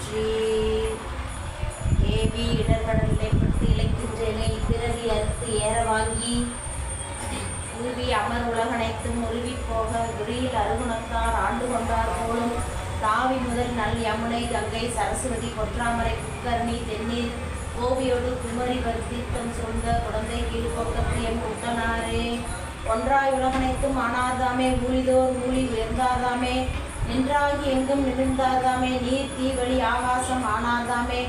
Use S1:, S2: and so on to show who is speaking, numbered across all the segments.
S1: போற்றி ஏபி இடர்கடலை பட்டு இழைக்கின்றேனே பிறவி அறுத்து ஏற வாங்கி உருவி அமர் உலகனைத்தும் உருவி போக குரியில் அருகுணத்தார் ஆண்டு கொண்டார் போலும். தாவி முதல் நல் யமுனை கங்கை சரஸ்வதி கொற்றாமரை குக்கர்ணி தென்னீர் கோவியோடு குமரி வர்த்தீர்த்தம் சூழ்ந்த குழந்தை கீழ்போக்கத்து எம் குட்டனாரே ஒன்றாய் உலகனைத்தும் ஆனாதாமே ஊழிதோர் ஊழி உயர்ந்தாதாமே நின்றாகி எங்கும் நிமிர்ந்தார்தாமே நீர் தீவழி ஆகாசம் ஆனாதாமே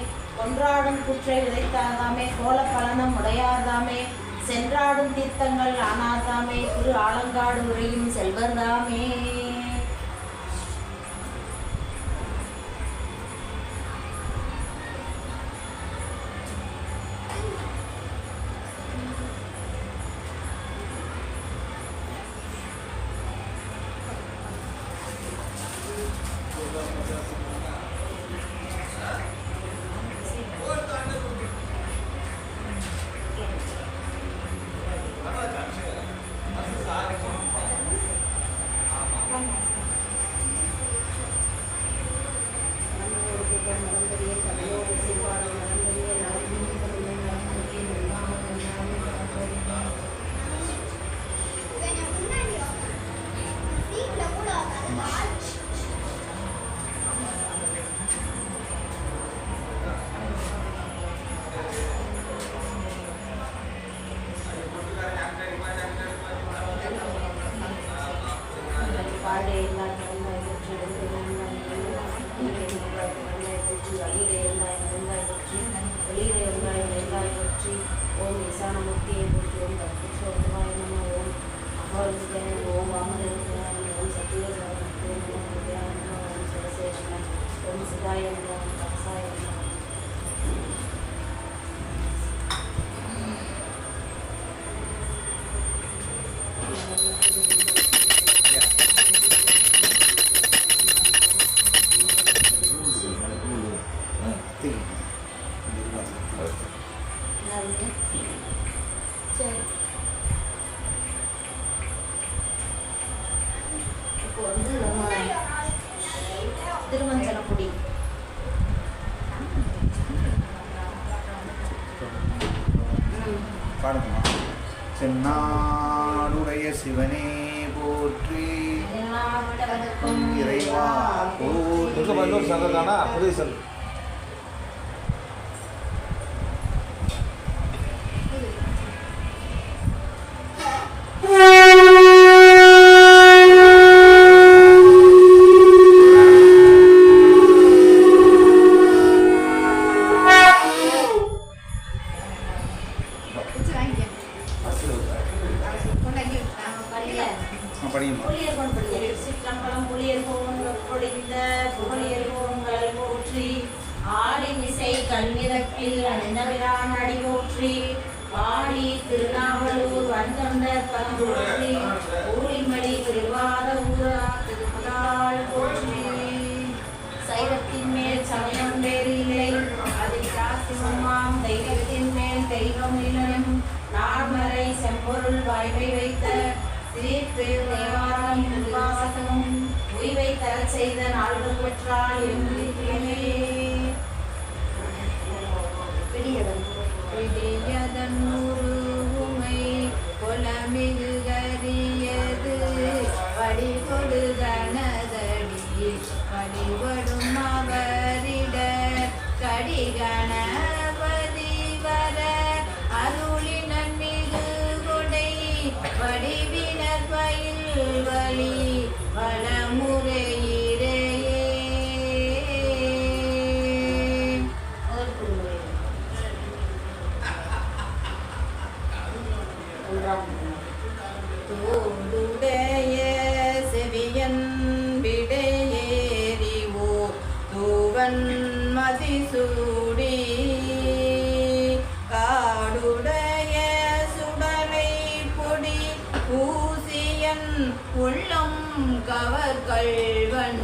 S1: ஒன்றாடும் குற்றை விதைத்தாதாமே கோல பலனம் உடையாதாமே சென்றாடும் தீர்த்தங்கள் ஆனாதாமே திரு ஆலங்காடு உரையும் செல்வர்தாமே போற்றி ஓம் தற்புஷோத்தமாய நம ஓம் அகோரஜன ஓம் வாமதேவன் ஓம் சத்தியசாரண ஓம் சிவசேஷன ஓம் சிதாய நம ஓம் தபசாய நம என்னது? சரி இப்போ வந்து நம்ம திருமஞ்சனக்குடி ம்.
S2: பாடுமா சென்னாடுடைய சிவனே போற்றி
S1: எல்லா விடவதற்கும்
S2: இறைவா போற்றி
S3: எங்க இன்னொரு சங்கம் தானா புதிய சங்கம்
S1: நார்மறை செம்பொருள் வாய்வை வைத்த சீர்த்து தேவாரம் திருவாசகம் உய்வை தரச் செய்த நாள்கள் பெற்றால்
S4: பிடியதன் உருவுமை வன்மதி சூடி காடுடைய சுடலை பொடி பூசியன் உள்ளம் கவர் கள்வன்.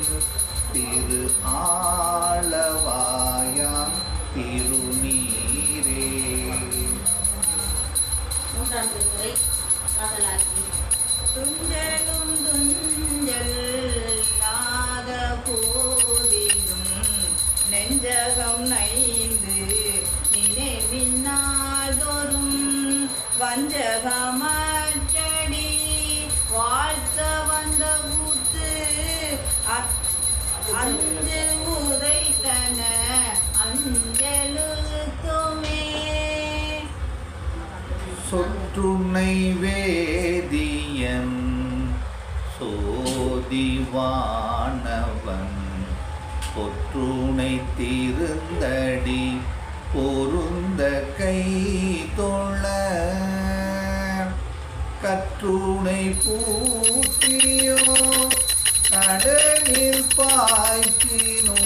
S2: திரு ஆளவாயாம் திருநீரே.
S1: மூன்றாம் திருமுறை காதலாக்கி
S4: துஞ்சலும் துஞ்சல் நாத போதிலும் நெஞ்சகம் நைந்து நினைவினால் தோறும் வஞ்சகமற்றடி. வாழ்த்த வந்த கூத்து அத்- அஞ்சு உதைத்தன அஞ்சலுத்துமே
S2: சொற்றுனை வேதியன் சோதிவானவன். பொற்றுனை திருந்தடி பொருந்த கை தொழ. கற்றுனை பூட்டியோ கடலில் பாய்ச்சினோ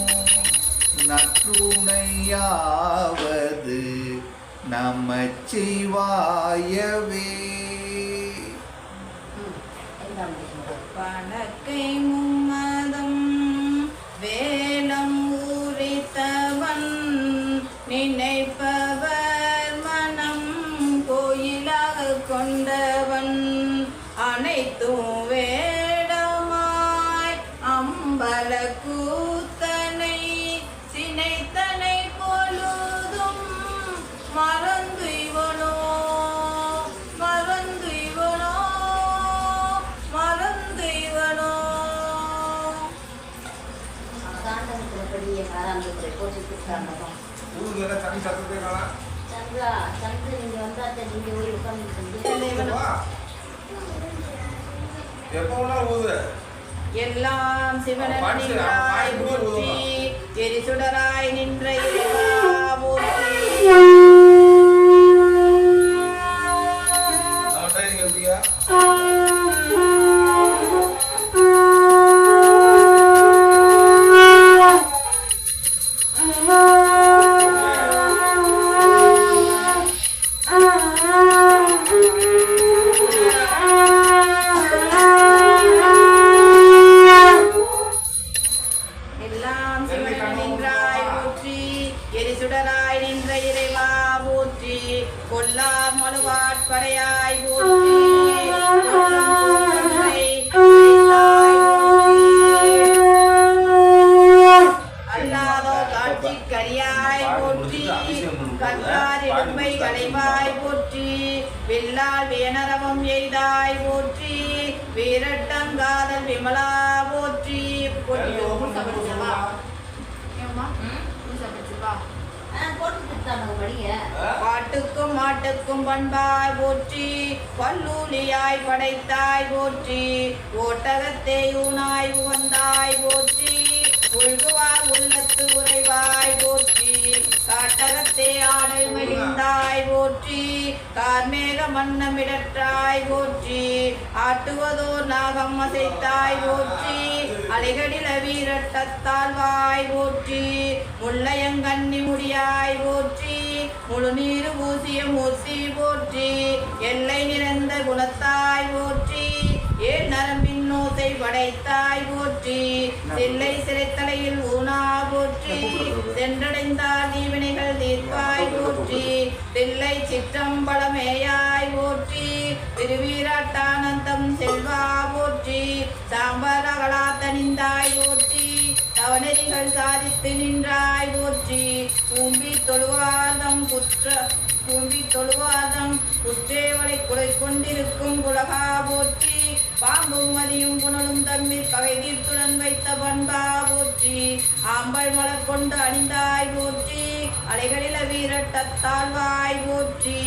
S2: நற்றுணையாவது நமச்சிவாயவே.
S1: ஐந்தாம் திருமுறை
S4: மும்மதம் வேலம் ஊரித்தவன் நினைப்பவர் மனம் கோயிலாக கொண்டவன். அனைத்தும்
S3: ஊருக்கு தனி சத்தத்தை காணா
S1: சந்திரா சந்திரன் நீங்க வந்தா நீங்க போய் உட்கார்ந்து
S3: வா. எப்போ வேணா ஊது
S4: எல்லாம்
S3: போடுவோம்.
S4: எரிசுடராய் நின்ற இறைவா போற்றி. ஓட்டகத்தை ஊனாய் உகந்தாய் போற்றி. உள்குவார் உள்ளத்து உறைவாய் போற்றி. காட்டகத்தே ஆடை மகிழ்ந்தாய் போற்றி. கார்மேக மன்னமிடற்றாய் போற்றி. ஆட்டுவதோ நாகம் அசைத்தாய் போற்றி. அலைகடில வீரட்டத்தால் வாய் போற்றி. முள்ளையங்கண்ணி முடியாய் போற்றி. முழு நீர் பூசிய மூர்த்தி போற்றி. எல்லை நிறைந்த குணத்தாய் போற்றி. ஏழ் நரம்பின் நோத்தை படைத்தாய் போற்றி செல்லை சிறைத்தலையில் ஊனா போற்றி. சென்றடைந்தார் தீவினைகள் தீர்ப்பாய் போற்றி. தில்லை சிற்றம்பலமேயாய் போற்றி. திருவீராட்டானந்தம் செல்வா போற்றி. சாம்பரகளா தனிந்தாய் போற்றி. தவநெறிகள் சாதித்து நின்றாய் போற்றி. கூம்பி தொழுவாதம் குற்ற கூம்பி தொழுவாதம் குற்றேவலை குலை கொண்டிருக்கும் குலகா போற்றி. பாம்பும் மதியும் புனலும் தம்மில் தீர்த்துடன் வைத்த பண்பா போற்றி. ஆம்பல் மலர் கொண்டு அணிந்தாய் போற்றி. அலைகளில வீரட்டத்தாழ்வாய் போற்றி.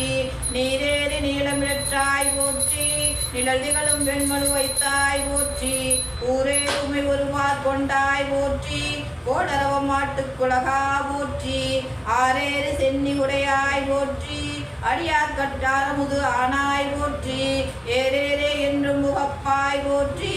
S4: நீரேறி நீளமிழற்றாய் போற்றி. நிழல் திகழும் வெண்மனு வைத்தாய் போற்றி. ஊரே உமை ஒருவார் கொண்டாய் போற்றி. கோடரவ மாட்டுக்குலகா போற்றி. ஆரேறு சென்னி உடையாய் போற்றி. அடியார் கட்டாரமுது ஆனாய் போற்றி ஏரேரே என்றும் முகப்பாய் போற்றி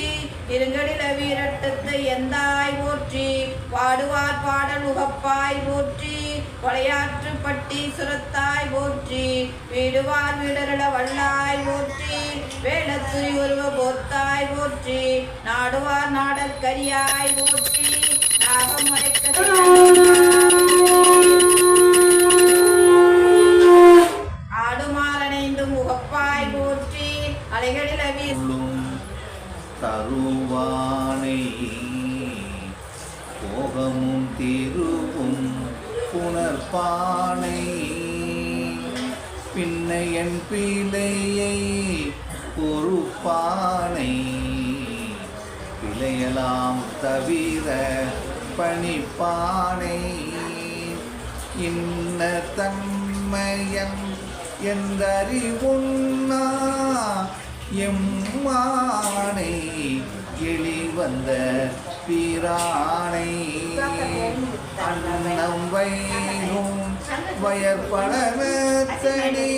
S4: இருங்கடில வீரட்டத்தை எந்தாய் போற்றி பாடுவார் பாடல் முகப்பாய் போற்றி கொலையாற்று பட்டி சுரத்தாய் போற்றி வீடுவார் வீடருள வல்லாய் போற்றி வேளத்துரி உருவ போத்தாய் போற்றி நாடுவார் நாடற்கரியாய் போற்றி நாகம் மறைக்க
S2: புனர்பானை பின்னையன் பிழையை ஒரு பானை. பிழையலாம் தவிர பணிப்பானை. இன்ன தன்மையன் எந்தறிவுண்ணா? எம்மானை எளிவந்த பிரானை அன்னம் வைகும் வயற்படனத்தடி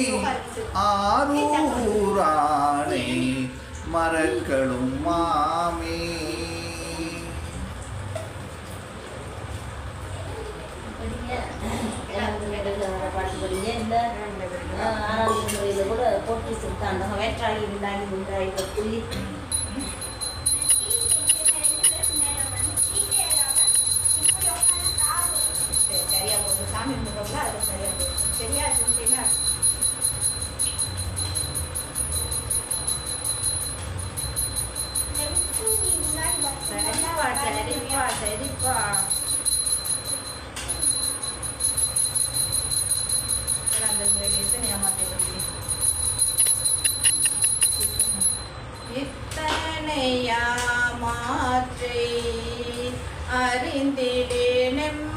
S2: ஆரூரானை மரக்களும் மாமே
S1: பாட்டு படிங்க. இந்த ஆறாவது முறையில் கூட போற்றி சித்தாந்தம் வேற்றாகி விண்டாகி முன்றாகி பற்றி
S4: சாமி கும்பிட்றோம்ல அது சரியா சொல்லிட்டீங்களா சரிப்பா சரிப்பா சரிப்பா அந்த எத்தனை ஏமாத்தி இத்தனையாமாற்றை அறிந்திடே நெம்பெருமான்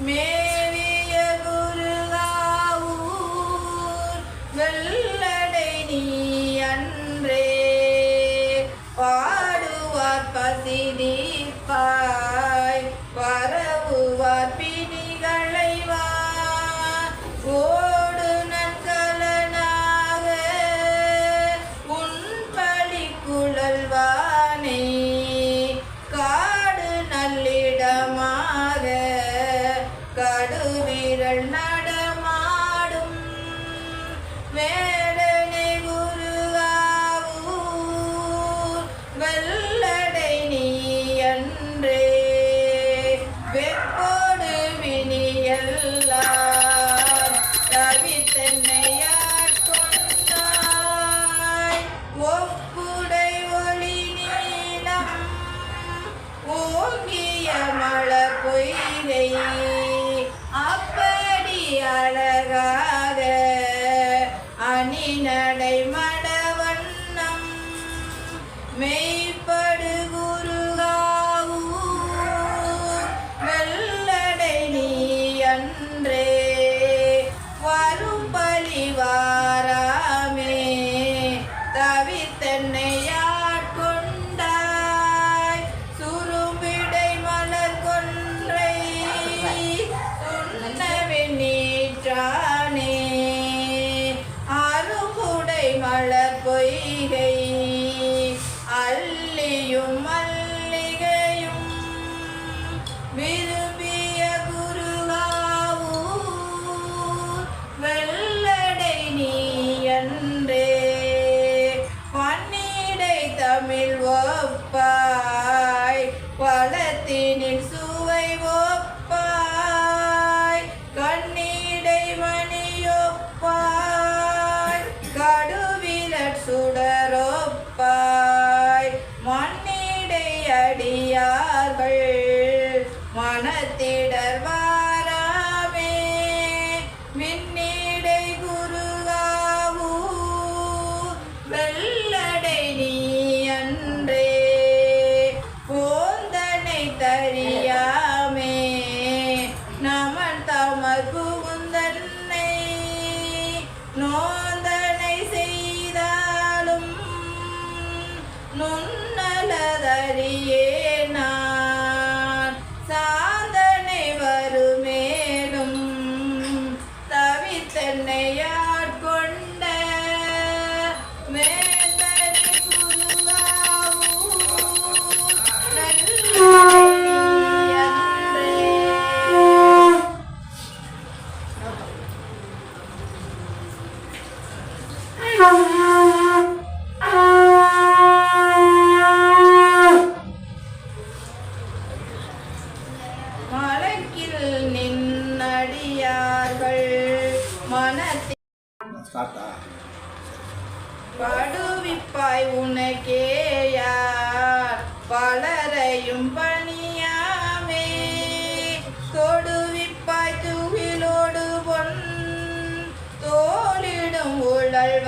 S4: Me.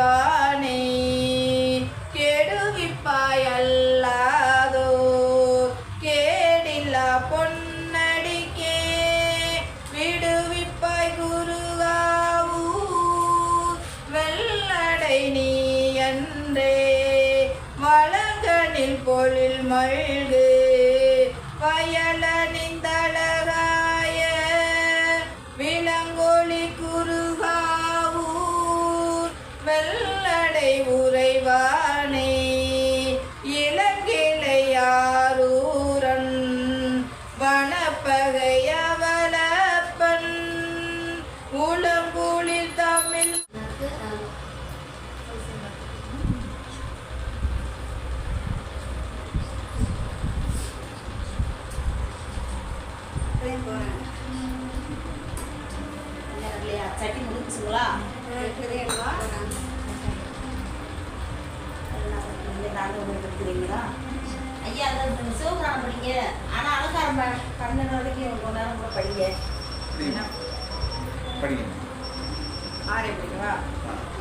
S1: Yeah. சட்டி முடிச்சுங்களா இருக்கிறீங்களா ஐயா அதை சிவபுராணம் படிங்க ஆனால் அலங்காரம் பன்னெண்டு வரைக்கும் கொஞ்ச நேரம் கூட படிங்க
S2: படிக்கணும்
S4: ஆரே படிக்கவா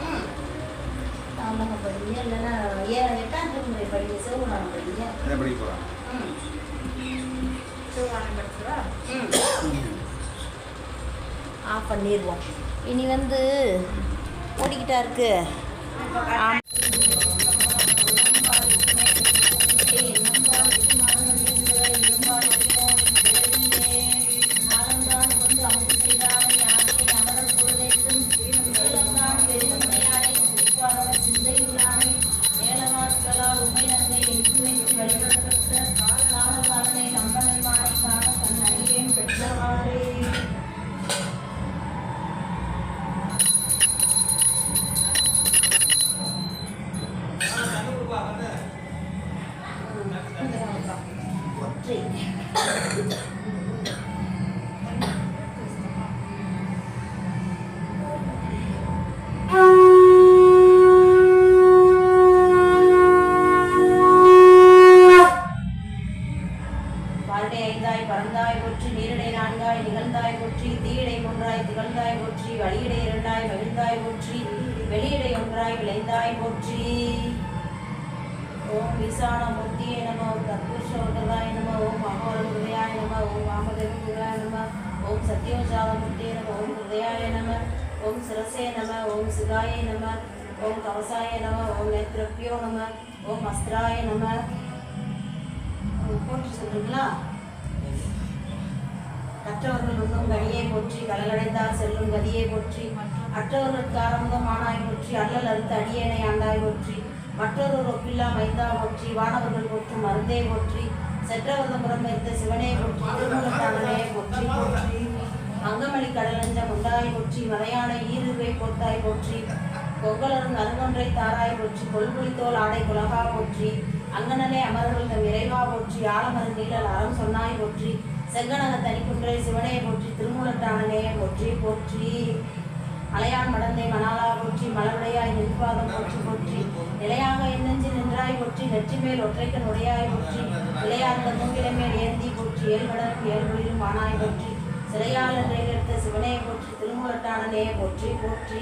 S1: ம் படிங்க இல்லைன்னா ஏன் எட்டாம் திருமுறை படிங்க சிவபுராணம் படிங்க
S2: படிக்க போகிறான்
S1: ம்
S4: சிவகானம் படிக்கவா
S1: ஆஃப் பண்ணிடுவோம் இனி வந்து ஓடிக்கிட்டா இருக்கு. ஆமாம் ஓம் சிரசே நம ஓம் சிகாய நம ஓம் கவசாய நம ஓம் நேத்ரப்பியோ நம ஓம் அஸ்திராய நம. போற்றி சொல்றீங்களா? கற்றவர்கள் உண்ணும் கனியை போற்றி கலகடைந்தார் செல்லும் கதியை போற்றி அற்றவர்களுக்கு ஆரம்பம் ஆனாய் போற்றி அல்லல் அறுத்து அடியேனை ஆண்டாய் போற்றி மற்றொரு ஒப்பில்லா மைந்தா போற்றி வானவர்கள் போற்றும் மருந்தே போற்றி செற்றவர்தம் புறமைத்த சிவனே போற்றி திருமணத்தானே போற்றி போற்றி. அங்கமளி கடலஞ்ச முண்டாய் போற்றி மலையானை ஈருவை போத்தாய் போற்றி கொங்கலரும் நறுங்கொன்றை தாராய் போற்றி கொள்குளித்தோல் ஆடை குலகா போற்றி அங்கனலே அமரர்கள் தம் இறைவா போற்றி ஆலமரு நீழல் அறம் சொன்னாய் போற்றி செங்கனக தனிக்குன்றை சிவனையை போற்றி திருமூலத்தானனே போற்றி போற்றி. அலையான் மடந்தை மணாலா போற்றி மலருடையாய் நிர்வாகம் போற்றி போற்றி. நிலையாக எண்ணெஞ்சு நின்றாய் போற்றி நெற்றி மேல் ஒற்றைக்கன் உடையாய் போற்றி. இளையார்ந்த மூங்கிலமேல் ஏந்தி போற்றி ஏழ்வடரும் ஏழ்வழிலும் ஆனாய் போற்றி. சிறையால் எடுத்த சிவனே போற்றி திருமூலட்டானனே போற்றி போற்றி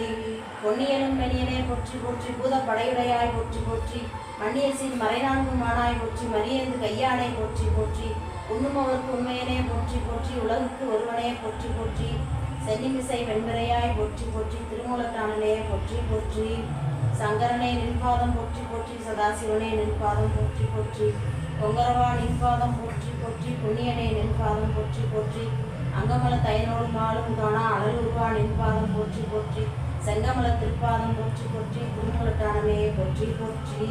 S1: பொன்னியனும் மெனியனே போற்றி போற்றி பூத படையுடையாய் போற்றி போற்றி மன்னியசின் மறைநான்கு மானாய் போற்றி மரியந்து கையானை போற்றி போற்றி உண்ணுமவர்க்கு உண்மையனே போற்றி போற்றி உலகுக்கு ஒருவனே போற்றி போற்றி சென்னிமிசை வெண்பிறையாய் போற்றி போற்றி திருமூலத்தானனே போற்றி போற்றி சங்கரனே நின்பாதம் போற்றி போற்றி சதாசிவனே நின்பாதம் போற்றி போற்றி பொங்கரவா நின்பாதம் போற்றி போற்றி புண்ணியனே நின்பாதம் போற்றி போற்றி அங்கமல தைனோடு மாலும் காணா அழலுருவா நின்பாதம் போற்றி போற்றி செங்கமல திருப்பாதம் போற்றி போற்றி திருமூலத்தானமே போற்றி போற்றி.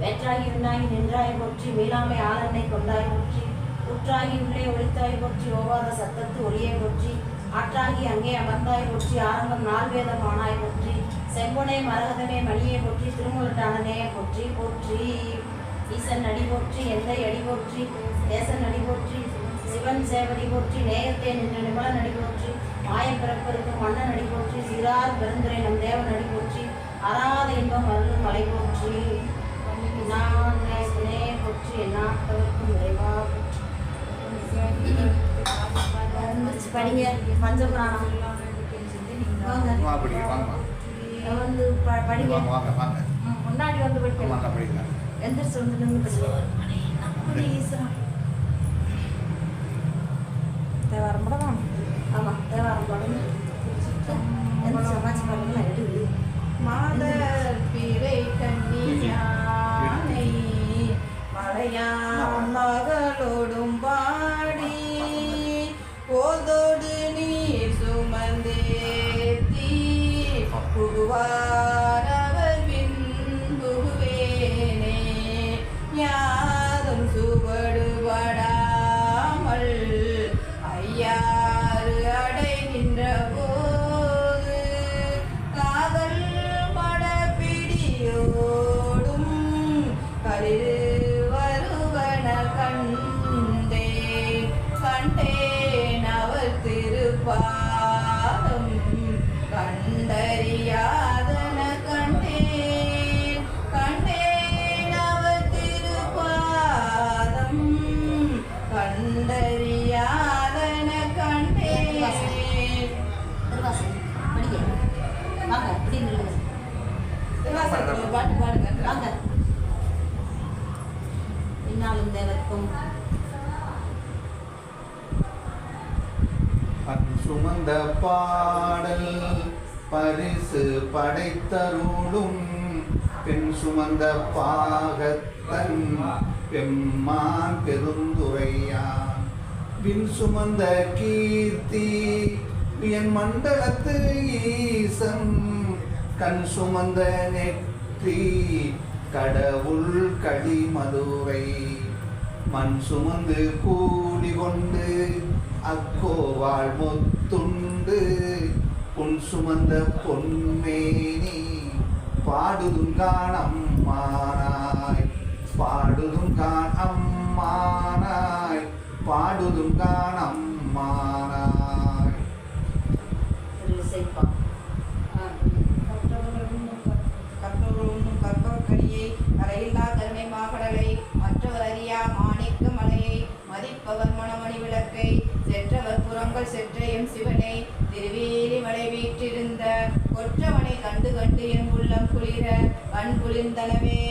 S1: வெற்றாகி உண்டாகி நின்றாய் போற்றி மீளாமை ஆளனை கொண்டாய் போற்றி உற்றாகி உள்ளே ஒளித்தாய் போற்றி ஓவாத சத்தத்து ஒளியை போற்றி ஆற்றாகி அங்கே அமர்ந்தாய் போற்றி ஆரம்பம் நால்வேதம் ஆனாய் போற்றி செம்பொனை மரகதமே மணியை போற்றி திருமுலட்டானனே போற்றி போற்றி. ஈசன் அடி போற்றி எந்தை அடி போற்றி தேசன் அடி போற்றி சிவன் சேவடி போற்றி நேயத்தே நின்ற போற்றி மாயம் பிறப்பருக்கும் மன்னன் அடி போற்றி சிறார் பெருந்துரை நம் தேவன் அடி போற்றி அறாத இன்பம் அருளும் மலை போற்றி. நான் நேசனே போற்றி எந்நாட்டவர்க்கும் விரைவா போற்றி. படிங்க பஞ்சபுராணம். வந்து படிங்க. முன்னாடி வந்து படிக்கலாம். எந்திரிச்சு வந்து நின்று படிக்கலாம்
S4: தேவாரம் படம்
S1: ஆமாம் தேவாரம் பாடுங்க எந்திரிச்சு வாட்சி பாடுங்களா எடுது
S4: மாதர் பிறை கண்ணியானை மலையான் மகளோடும் பாடி போதோடு நீர் சுமந்தேத்தி புகுவாரவர்
S1: இன்னாலும் தேவர்க்கும்.
S2: சுமந்த பாடல் பரிசு படைத்தருளும். பெண் சுமந்த பாகத்தன் பெம்மான் பெருந்துரையான். பின் சுமந்த கீர்த்தி என் மண்டலத்து ஈசன். கண் சுமந்த நெற்றி கடவுள் களிமதுரை மண் சுமந்து கூடி கொண்டு அக்கோவாள் முத்துண்டு. பொன் சுமந்த பொன்மேனி பாடுதுங்கான் அம்மானாய் பாடுதுங்கான் அம்மானாய் பாடுதுங்கான் அம்மானாய்
S4: கண்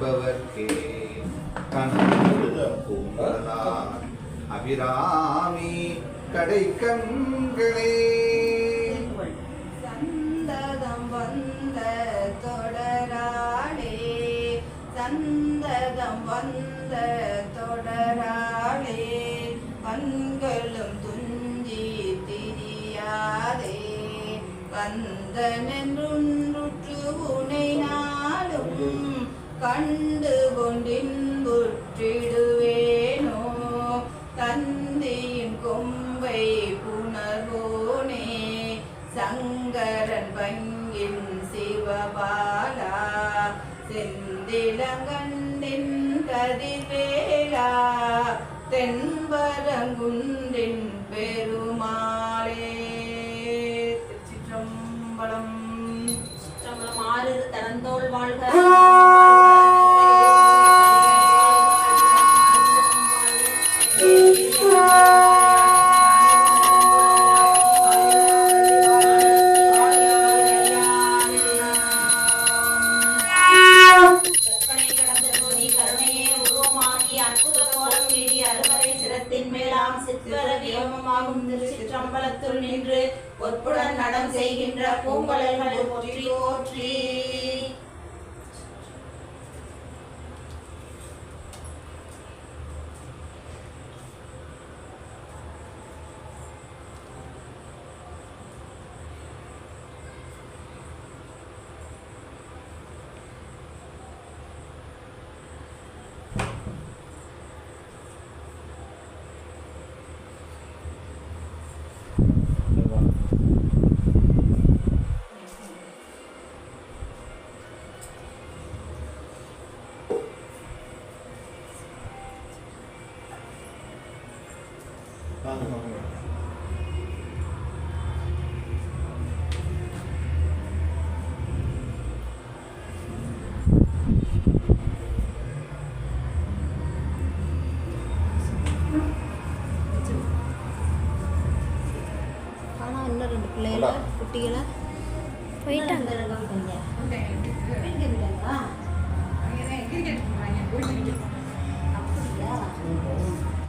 S2: என்பவர்க்கே கனவு அபிராமி கடை கண்களே
S4: சந்ததம் வந்த தொடராளே. சந்ததம் வந்த தொடராளே. கண்களும் துஞ்சி திரியாதே. கந்தனென்றுற்று உனை நாளும் கண்டு கொண்டின்புற்றிடுவேனோ தந்தியின் கொம்பை புணர்வோனே? சங்கரன் பங்கின் சிவபாலா? செந்திலங்கண்டின் கதிர்வேலா தென்பரங்குன்றின் பெருமாளே? திருச்சிற்றம்பலம்.
S1: சிற்றம்பலம் ஆறு தடந்தோள் வாழ்க.
S5: குட்டிகளை? போயிட்டாங்க.